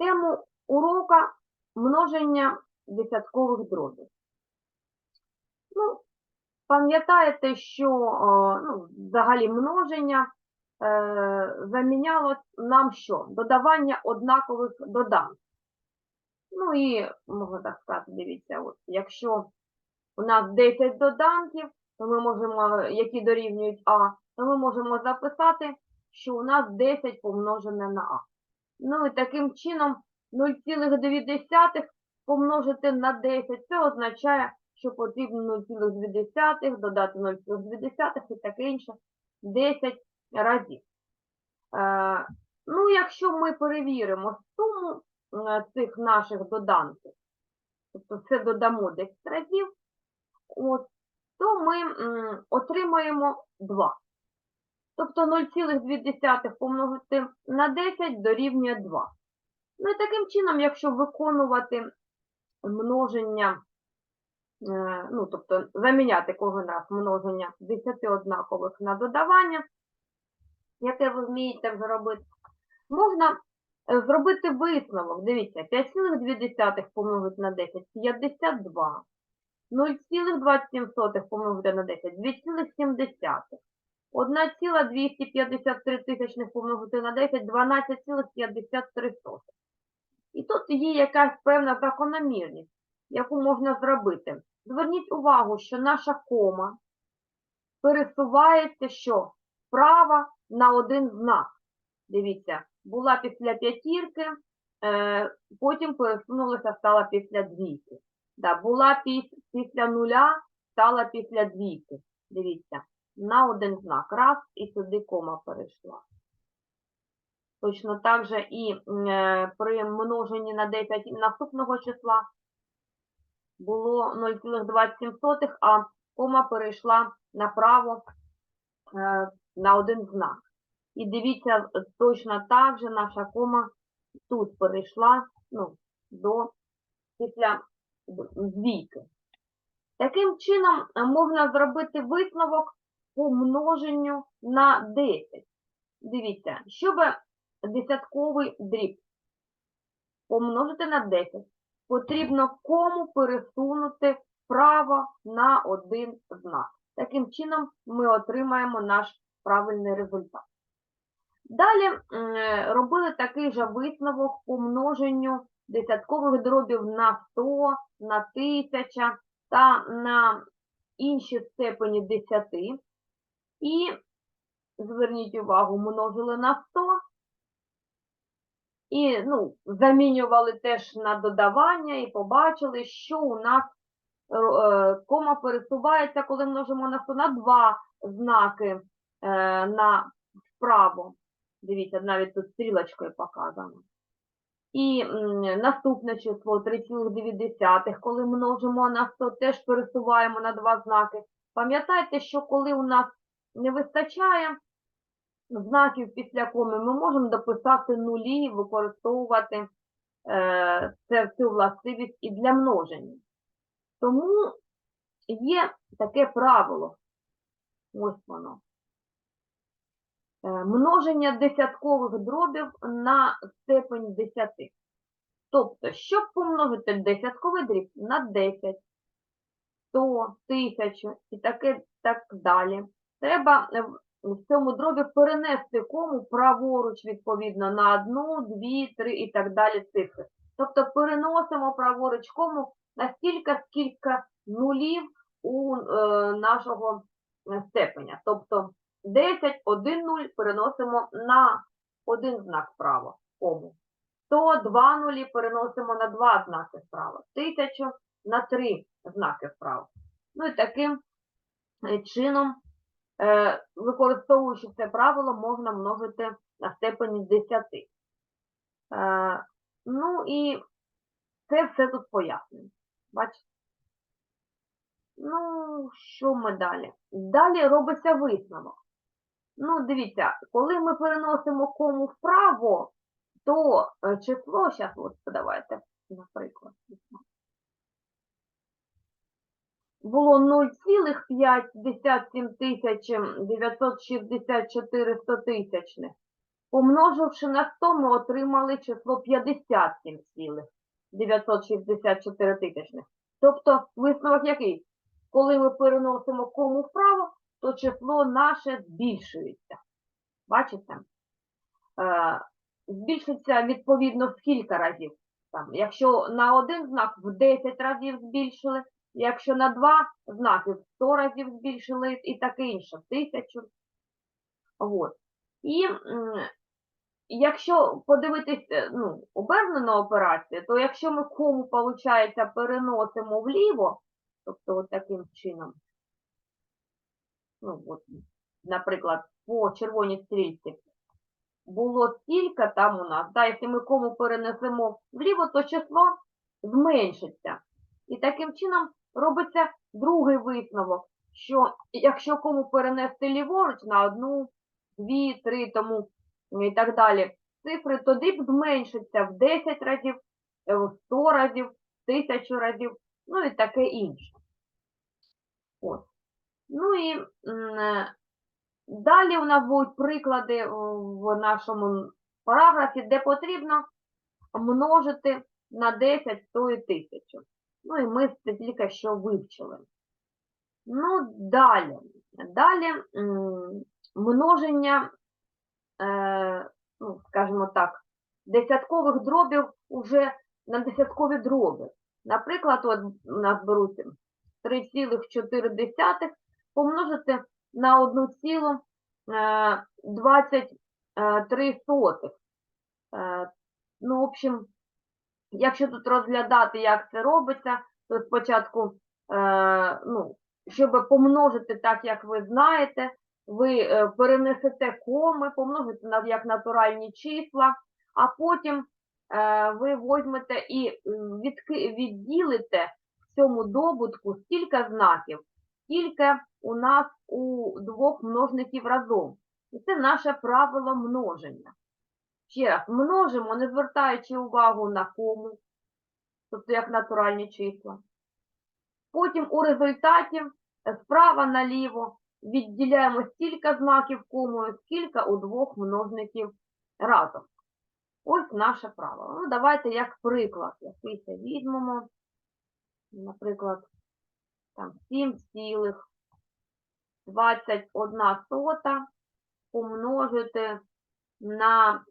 Тему урока множення десяткових дробів. Ну, пам'ятаєте, що ну, взагалі множення е, заміняло нам що? Додавання однакових доданків. Ну і, можна так сказати, дивіться, от, якщо у нас 10 доданків, то ми можемо, які дорівнюють А, то ми можемо записати, що у нас 10 помножене на А. Ну і таким чином 0,2 помножити на 10, це означає, що потрібно 0,2 додати 0,2 і таке інше 10 разів. Е, ну, якщо ми перевіримо суму е, цих наших доданків, тобто це додамо 10 разів, от, то ми м, отримаємо 2. Тобто 0,2 помножити на 10 дорівнює 2. Ну і таким чином, якщо виконувати множення, е, ну, тобто заміняти кожен раз множення 10 однакових на додавання, яке ви вмієте вже робити, можна е, зробити висновок. Дивіться, 5,2 помножити на 10 – 52. 0,27 помножити на 10 – 2,7. 1,253 тисячних помножити на 10 – 12,53. І тут є якась певна закономірність, яку можна зробити. Зверніть увагу, що наша кома пересувається що? Вправо на один знак. Дивіться, була після п'ятірки, е, потім пересунулася, стала після двійки. Да, була після нуля, стала після двійки. Дивіться, на один знак. Раз, і сюди кома перейшла. Точно так же і е, при множенні на 10 наступного числа було 0,27, а кома перейшла направо е, на один знак. І дивіться, точно так же наша кома тут перейшла ну, до після двійки. Таким чином е, можна зробити висновок по множенню на 10. Дивіться, щоб десятковий дріб помножити на 10, потрібно кому пересунути вправо на один знак. Таким чином ми отримаємо наш правильний результат. Далі е, робили такий же висновок по множенню десяткових дробів на 100, на 1000 та на інші степені 10. І зверніть увагу, множили на 100 і ну, замінювали теж на додавання і побачили, що у нас е, е, кома пересувається, коли множимо на 100 на два знаки е, на вправо. Дивіться, навіть тут стрілочкою показано. І наступне число 3,2, коли множимо на 100, теж пересуваємо на два знаки. Пам'ятайте, що коли у нас не вистачає знаків після коми, ми можемо дописати нулі і використовувати е, це, цю властивість і для множення. Тому є таке правило. Ось воно. Е, множення десяткових дробів на степень 10. Тобто, щоб помножити десятковий дріб на 10, 100, 1000 і таке так далі, треба е, в- цьому дробі перенести кому праворуч відповідно на 1, 2, 3 і так далі цифри. Тобто переносимо праворуч кому настільки, скільки нулів у е, нашого е, степеня. Тобто 10, 1, 0 переносимо на один знак вправо, кому. 100, 2 нулі переносимо на два знаки вправо. 1000 на три знаки вправо. Ну і таким е, чином, використовуючи це правило, можна множити на степені 10. Е, Ну і це все тут пояснено. Бачите? Ну, що ми далі? Далі робиться висновок. Ну, дивіться, коли ми переносимо кому вправо, то е, число, зараз от давайте, наприклад, було 0,5 964 стотисячних. Помноживши на 100, ми отримали число 57,964 тисячних. Тобто висновок який? Коли ми переносимо кому вправо, то число наше збільшується. Бачите? Е, збільшиться відповідно в кілька разів. Там, якщо на один знак в 10 разів збільшили, якщо на два знаки в 100 разів збільшили і таке інше, 1000. От. І якщо подивитись е, ну, обернену операцію, то якщо ми кому, виходить, переносимо вліво, тобто от таким чином, ну, от, наприклад, по червоній стрільці, було стільки там у нас, да, якщо ми кому перенесемо вліво, то число зменшиться. І таким чином робиться другий висновок, що якщо кому перенести ліворуч на одну, дві, три, тому і так далі, цифри, тоді б зменшиться в 10 разів, е, в 100 разів, в 1000 разів, ну і таке інше. От. Ну і е, далі у нас будуть приклади е, в нашому параграфі, де потрібно множити на 10, 100 і 1000. Ну і ми це тільки що вивчили. Ну, далі. Далі множення, е, ну, скажімо так, десяткових дробів уже на десяткові дроби. Наприклад, от у нас беруть 3,4 помножити на 1,23. Е, Ну, в общем, якщо тут розглядати, як це робиться, то спочатку, е, ну, щоб помножити так, як ви знаєте, ви е, перенесете коми, помножите як натуральні числа, а потім е, ви візьмете і відділите в цьому добутку стільки знаків, скільки у нас у двох множників разом. І це наше правило множення. Ще множимо, не звертаючи увагу на кому, тобто як натуральні числа. Потім у результаті справа наліво відділяємо стільки знаків комою, скільки у двох множників разом. Ось наше правило. Ну, давайте як приклад якийсь візьмемо. Наприклад, там 7,21 сота помножити на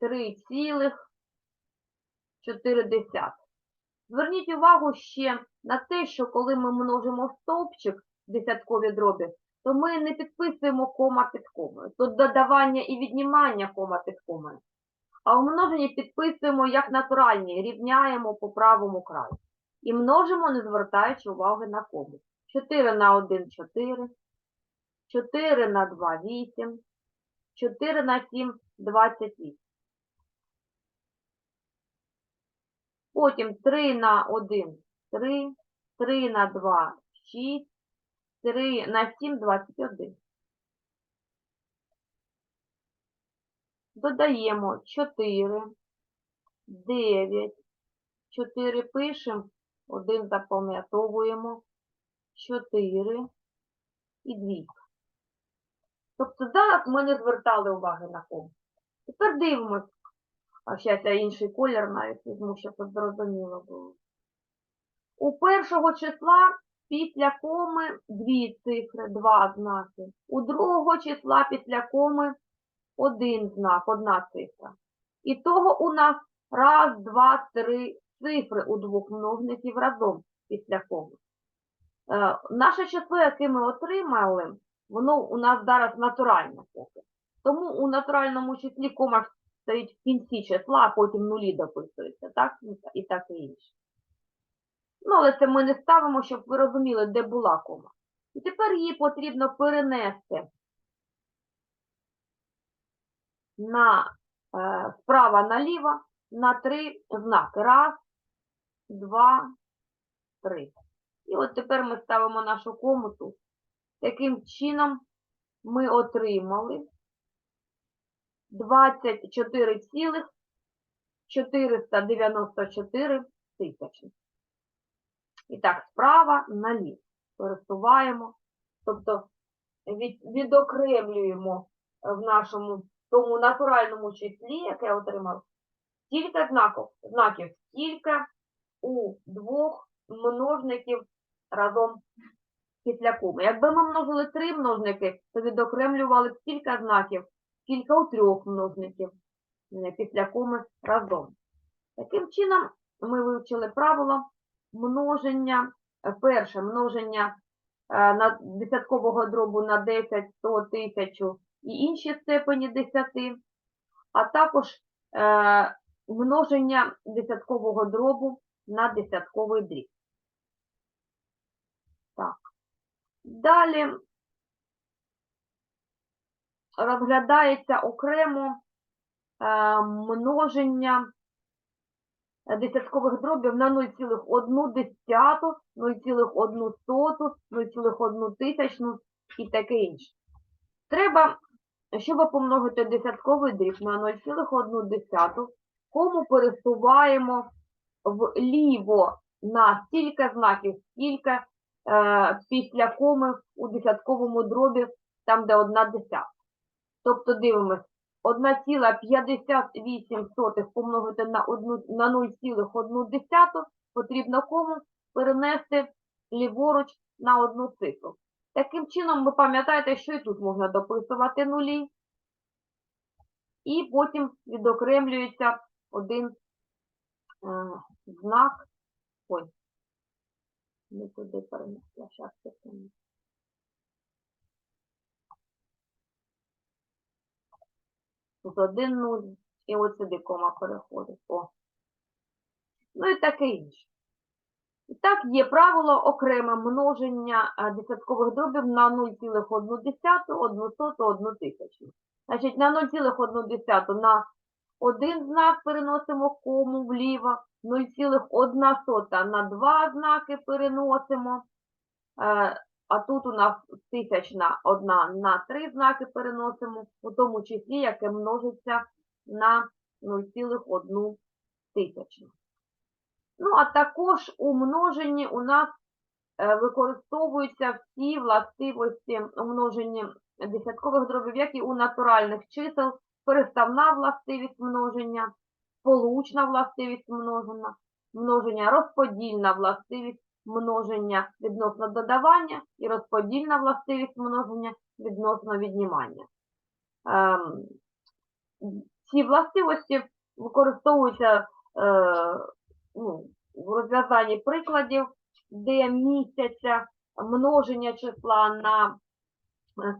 3,4. Зверніть увагу ще на те, що коли ми множимо стовпчик десяткові дробі, то ми не підписуємо кома під комою. Тут додавання і віднімання кома під комою. А у множенні підписуємо як натуральні, рівняємо по правому краю. І множимо, не звертаючи уваги на кому. 4 на 1 – 4, 4 на 2 – 8, 4 на 7 – 28. Потім 3 на 1 – 3, 3 на 2 – 6, 3 на 7 – 21. Додаємо 4, 9, 4 пишемо, 1 запам'ятовуємо, 4 і 2. Тобто зараз ми не звертали уваги на кому. Тепер дивимось. А зараз я інший колір навіть візьму, щоб зрозуміло було. У першого числа після коми дві цифри, два знаки. У другого числа після коми один знак, одна цифра. І того у нас раз, два, три цифри у двох множників разом після коми. Е, наше число, яке ми отримали, воно у нас зараз натуральне поки. Тому у натуральному числі кома стоїть в кінці числа, а потім нулі дописуються, так? Ну, І так і інше. Ну, але це ми не ставимо, щоб ви розуміли, де була кома. І тепер її потрібно перенести на е, справа наліво на три знаки. Раз, два, три. І от тепер ми ставимо нашу кому тут. Таким чином ми отримали 24,494 тисячі. І так, справа наліво пересуваємо, тобто від, відокремлюємо в нашому тому натуральному числі, яке я отримав, стільки знаків, знаків, скільки у двох множників разом після коми. Якби ми множили три множники, то відокремлювали б стільки знаків, скільки у трьох множників е, після коми разом. Таким чином, ми вивчили правило множення, е, перше множення е, на десяткового дробу на 10, 100, 1000 і інші степені 10, а також множення десяткового дробу на десятковий дріб. Так. Далі розглядається окремо е, множення десяткових дробів на 0,1 десяту, 0,1 соту, 0,1 тисячну і таке інше. Треба, щоб помножити десятковий дріб на 0,1 десяту, кому пересуваємо вліво на стільки знаків, скільки е, після коми у десятковому дробі, там, де одна десята. Тобто дивимось, 1,58 помножити на, на 0,1 потрібно кому перенести ліворуч на одну цифру. Таким чином, ви пам'ятаєте, що і тут можна дописувати нулі, і потім відокремлюється один е, знак. Ой, не туди перенесла, секунду. Тут один нуль, і от сюди кома переходить. О. Ну і таке інше. І так, є правило окреме множення десяткових дробів на 0,1, 1 соту, 1 тисячну. Значить, на 0,1 на один знак переносимо кому вліво, 0,1 сота на два знаки переносимо, е, а тут у нас тисячна одна на три знаки переносимо, у тому числі, яке множиться на 0,1 тисячну. Ну, а також у множенні у нас е, використовуються всі властивості множення десяткових дробів, як і у натуральних чисел, переставна властивість множення, сполучна властивість множення, множення, розподільна властивість множення відносно додавання і розподільна властивість множення відносно віднімання. Ем, ці властивості використовуються е, ну, в розв'язанні прикладів, де містяться множення числа на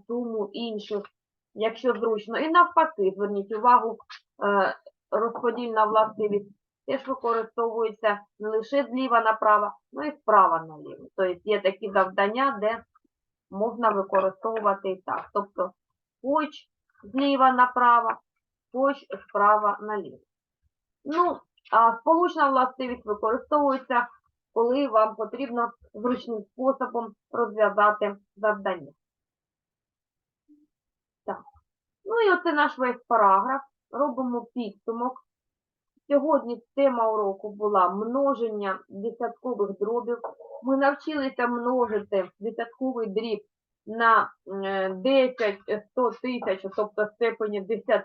суму інших, якщо зручно. І навпаки, зверніть увагу, е, розподільна властивість теж використовується не лише зліва направо, але й справа наліво. Тобто є такі завдання, де можна використовувати і так. Тобто хоч зліва направо, хоч справа наліво. Ну, а сполучна властивість використовується, коли вам потрібно зручним способом розв'язати завдання. Так. Ну і оце наш весь параграф. Робимо підсумок. Сьогодні тема уроку була множення десяткових дробів. Ми навчилися множити десятковий дріб на е, 10, 100 тисяч, тобто степені 10,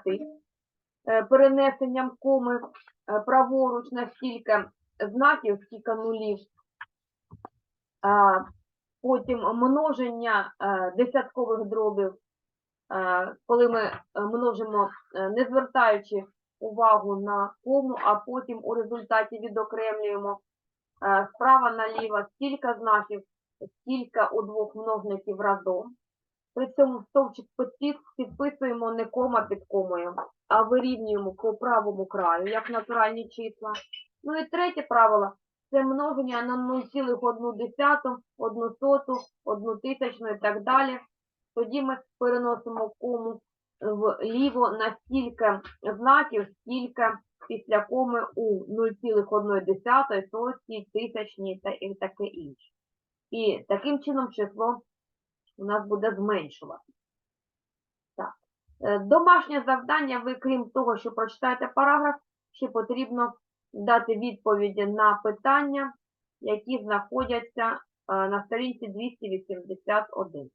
е, перенесенням коми е, праворуч на стільки знаків, скільки нулів. Потім множення е, десяткових дробів, е, коли ми е, множимо, е, не звертаючи увагу на кому, а потім у результаті відокремлюємо е, справа наліво стільки знаків, скільки у двох множників разом. При цьому стовпчик під- підписуємо не кома під комою, а вирівнюємо по правому краю, як натуральні числа. Ну і третє правило це множення на 0,1, 1 соту, 1 тисячну і так далі. Тоді ми переносимо кому вліво на стільки знаків, скільки після коми у 0,1, соті, тисячні та і таке інше. І таким чином число у нас буде зменшувати. Так. Е, Домашнє завдання, ви, крім того, що прочитаєте параграф, ще потрібно дати відповіді на питання, які знаходяться е, на сторінці 281.